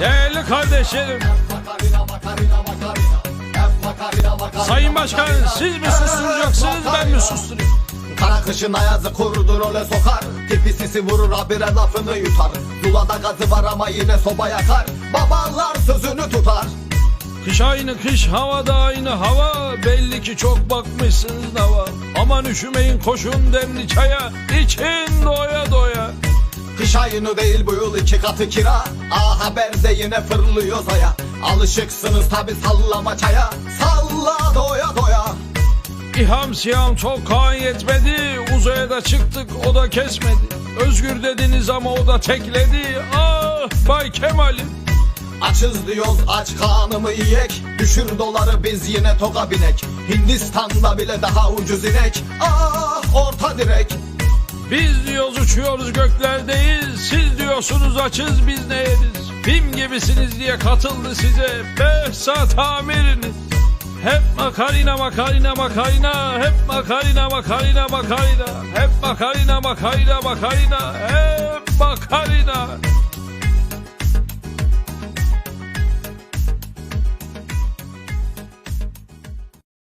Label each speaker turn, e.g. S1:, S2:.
S1: Değerli kardeşlerim, Sayın Başkan siz mi susturacaksınız ben mi susturayım?
S2: Kara kışın ayazı kurudur öyle sokar. Tipi sisi vurur habire lafını yutar. Zulada gazı var ama yine soba yakar. Babalar sözünü tutar.
S1: Kış aynı kış havada aynı hava. Belli ki çok bakmışsınız nava Aman üşümeyin koşun demli çaya. İçin doya
S2: Kış ayını değil bu yıl iki katı kira. A Haber'de yine fırlıyor zaya Alışıksınız tabi sallama çaya. Salla doya doya.
S1: İham siyam çok kan yetmedi. Uzaya da çıktık o da kesmedi. Özgür dediniz ama o da tekledi. Ah Bay Kemal'im.
S2: Açız diyoruz aç kanımı yiyek. Düşür doları biz yine toga binek. Hindistan'da bile daha ucuz inek. Ah orta direk
S1: Biz diyoruz uçuyoruz göklerdeyiz. Siz diyorsunuz açız biz ne yeriz? Gibisiniz diye katıldı size. Behzat amiriniz. Hep makarina makarina makarina. Hep makarina makarina makarina. Hep makarina makarina makarina. Hep makarina